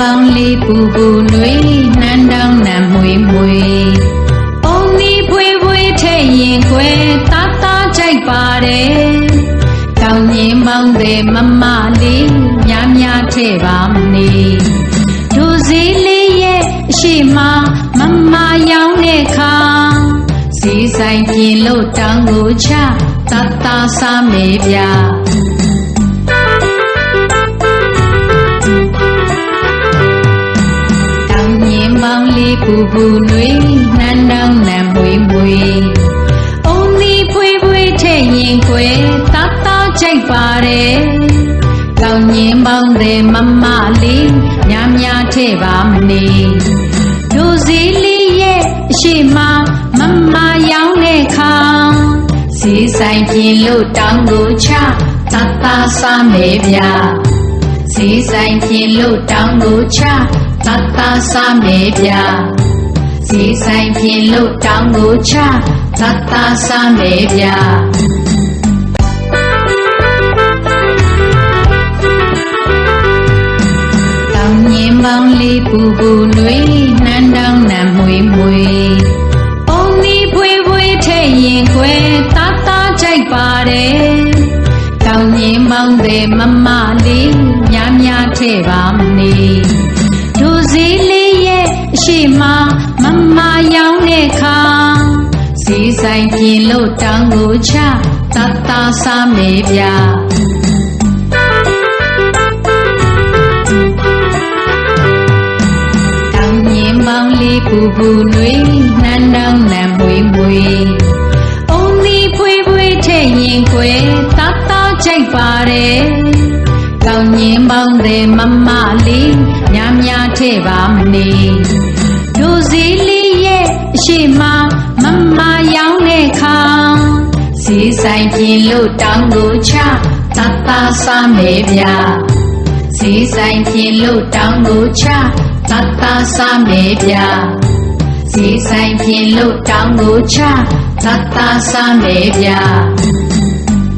ပေါင်းလေးပူပူနွေနှမ်းတောင်းနံမွေမွေပုံဒီဖွေဖွေထဲ့ရင်ခွဲတာတာကြိုက်ပါတယ်တောင်ညင်ပေါင်းတဲ့မမလေးများများထဲ့ပါမနေဒူစည်းလေးရဲ့အရှိမမမရောင်းတဲ့ခါစီ ဆိုင်ပြင်းလို့တောင်းကိုချတာတာစားမေဗျာတောင်ညင်ပေါင်းလေးပူပူနွေနှမ်းတောင်းနံမွေမွေအုံဒီဖွေဖွေထဲ့ရင်ခွဲတာတာကြိုက်ပါတယ်တောင်ညင်ပေါင်းတဲ့မမလေးများများထဲ့ပါမနေဒူစည်းလေးရဲ့အရှိမမ စီဆိုင်ပြင်းလို့တောင်းကိုချတာတာစားမေဗျာစီဆိုင်ပြင်းလို့တောင်းကိုချတတ်တာစားမေဗျာစီဆိုင်ပြင်းလို့တောင်းကိုချတတ်တာစားမေဗျာတောင်ညင်ပေါင်းလေးပူပူနွေ တယ်တောင်ညင်ပေါင်းတဲ့မမလေးများများထဲ့ပါမနေဒူစည်းလေးရဲ့အရှိမမမရောင်းတဲ့ခါစီဆိုင်ပြင်းလို့တောင်းကိုချတတ်တာစားမေဗျာတောင်ညင်ပေါင်းလေးပူပူနွေနှမ်းတောင်းနံမွေမွေ ပါတယ်တောင်ညင်ပေါင်းတဲ့မမလေးများများထဲ့ပါမနေဒူစည်းလေးရဲ့အရှိမမမရောင်းတဲ့ခါစီဆိုင်ပြင်းလို့တောင်းကိုချတာတာစားမေဗျာစီဆိုင်ပြင်းလို့တောင်းကိုချတတ်တာစားမေဗျာစီဆိုင်ပြင်းလို့တောင်းကိုချတတ်တာစားမေဗျာ